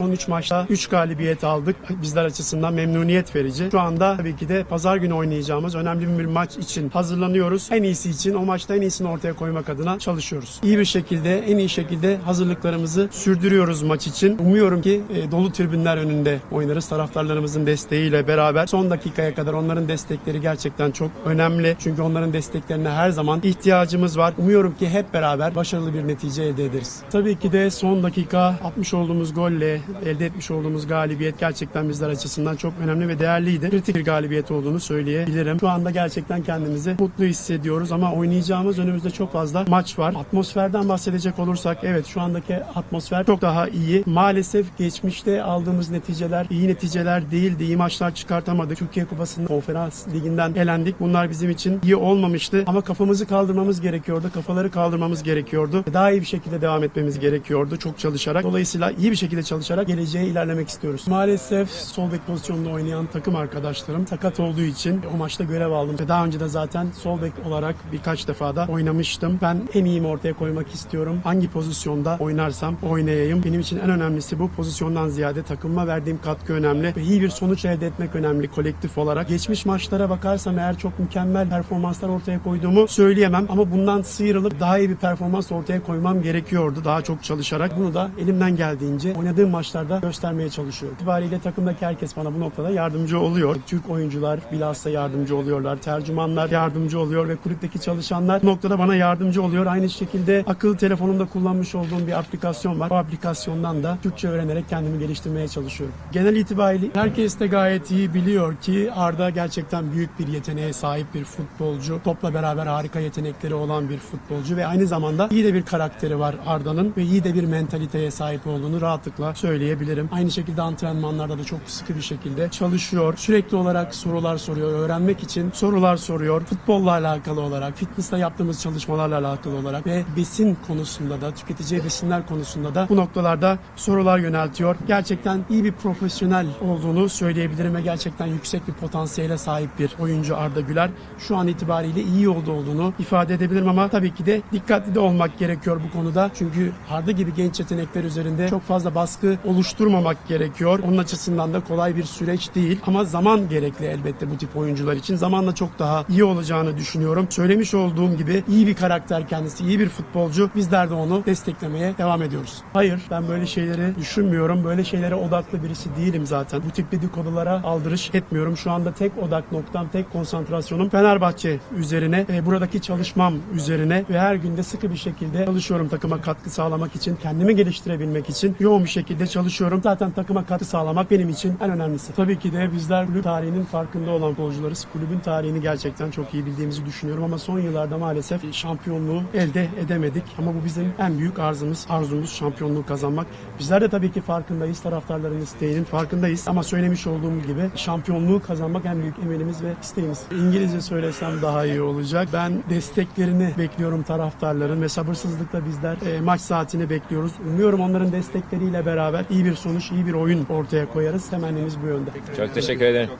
13 maçta 3 galibiyet aldık. Bizler açısından memnuniyet verici. Şu anda tabii ki de pazar günü oynayacağımız önemli bir maç için hazırlanıyoruz. En iyisi için o maçta en iyisini ortaya koymak adına çalışıyoruz. İyi bir şekilde, en iyi şekilde hazırlıklarımızı sürdürüyoruz maç için. Umuyorum ki e, dolu tribünler önünde oynarız. Taraftarlarımızın desteğiyle beraber son dakikaya kadar onların destekleri gerçekten çok önemli. Çünkü onların desteklerine her zaman ihtiyacımız var. Umuyorum ki hep beraber başarılı bir netice elde ederiz. Tabii ki de son dakika atmış olduğumuz golle elde etmiş olduğumuz galibiyet gerçekten bizler açısından çok önemli ve değerliydi. Kritik bir galibiyet olduğunu söyleyebilirim. Şu anda gerçekten kendimizi mutlu hissediyoruz ama oynayacağımız önümüzde çok fazla maç var. Atmosferden bahsedecek olursak evet şu andaki atmosfer çok daha iyi. Maalesef geçmişte aldığımız neticeler iyi neticeler değildi. İyi maçlar çıkartamadık. Türkiye Kupası'nın konferans liginden elendik. Bunlar bizim için iyi olmamıştı ama kafamızı kaldırmamız gerekiyordu. Kafaları kaldırmamız gerekiyordu. Daha iyi bir şekilde devam etmemiz gerekiyordu. Çok çalışarak. Dolayısıyla iyi bir şekilde çalışarak geleceğe ilerlemek istiyoruz. Maalesef sol bek pozisyonunda oynayan takım arkadaşlarım sakat olduğu için o maçta görev aldım. Ve Daha önce de zaten sol bek olarak birkaç defa da oynamıştım. Ben en iyimi ortaya koymak istiyorum. Hangi pozisyonda oynarsam oynayayım. Benim için en önemlisi bu. Pozisyondan ziyade takımıma verdiğim katkı önemli ve iyi bir sonuç elde etmek önemli kolektif olarak. Geçmiş maçlara bakarsam eğer çok mükemmel performanslar ortaya koyduğumu söyleyemem ama bundan sıyrılıp daha iyi bir performans ortaya koymam gerekiyordu. Daha çok çalışarak bunu da elimden geldiğince oynadığım maçlarda göstermeye çalışıyorum. İtibariyle takımdaki herkes bana bu noktada yardımcı oluyor. Türk oyuncular bilhassa yardımcı oluyorlar. Tercümanlar yardımcı oluyor ve kulüpteki çalışanlar bu noktada bana yardımcı oluyor. Aynı şekilde akıllı telefonumda kullanmış olduğum bir aplikasyon var. Bu aplikasyondan da Türkçe öğrenerek kendimi geliştirmeye çalışıyorum. Genel itibariyle herkes de gayet iyi biliyor ki Arda gerçekten büyük bir yeteneğe sahip bir futbolcu. Topla beraber harika yetenekleri olan bir futbolcu ve aynı zamanda iyi de bir karakteri var Arda'nın ve iyi de bir mentaliteye sahip olduğunu rahatlıkla söyleyebilirim. Aynı şekilde antrenmanlarda da çok sıkı bir şekilde çalışıyor. Sürekli olarak sorular soruyor. Öğrenmek için sorular soruyor. Futbolla alakalı olarak, fitnessle yaptığımız çalışmalarla alakalı olarak ve besin konusunda da, tüketeceği besinler konusunda da bu noktalarda sorular yöneltiyor. Gerçekten iyi bir profesyonel olduğunu söyleyebilirim ve gerçekten yüksek bir potansiyele sahip bir oyuncu Arda Güler. Şu an itibariyle iyi yolda olduğunu ifade edebilirim ama tabii ki de dikkatli de olmak gerekiyor bu konuda. Çünkü Arda gibi genç yetenekler üzerinde çok fazla baskı oluşturmamak gerekiyor. Onun açısından da kolay bir süreç değil ama zaman gerekli elbette bu tip oyuncular için. Zamanla çok daha iyi olacağını düşünüyorum. Söylemiş olduğum gibi iyi bir karakter kendisi, iyi bir futbolcu. Bizler de onu desteklemeye devam ediyoruz. Hayır, ben böyle şeyleri düşünmüyorum. Böyle şeylere odaklı birisi değilim zaten. Bu tip dedikodulara aldırış etmiyorum. Şu anda tek odak noktam, tek konsantrasyonum Fenerbahçe üzerine, e, buradaki çalışmam üzerine ve her günde sıkı bir şekilde çalışıyorum takıma katkı sağlamak için, kendimi geliştirebilmek için yoğun bir şekilde çalışıyorum. Zaten takıma katkı sağlamak benim için en önemlisi. Tabii ki de bizler kulüp tarihinin farkında olan futbolcularız. Kulübün tarihini gerçekten çok iyi bildiğimizi düşünüyorum ama son yıllarda maalesef şampiyonluğu elde edemedik. Ama bu bizim en büyük arzımız, arzumuz şampiyonluğu kazanmak. Bizler de tabii ki farkındayız. Taraftarların isteğinin farkındayız. Ama söylemiş olduğum gibi şampiyonluğu kazanmak en büyük emelimiz ve isteğimiz. İngilizce söylesem daha iyi olacak. Ben desteklerini bekliyorum taraftarların ve sabırsızlıkla bizler e, maç saatini bekliyoruz. Umuyorum onların destekleriyle beraber iyi bir sonuç, iyi bir oyun ortaya koyarız. Temennimiz bu yönde. Çok teşekkür ederim.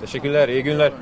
Teşekkürler, iyi günler.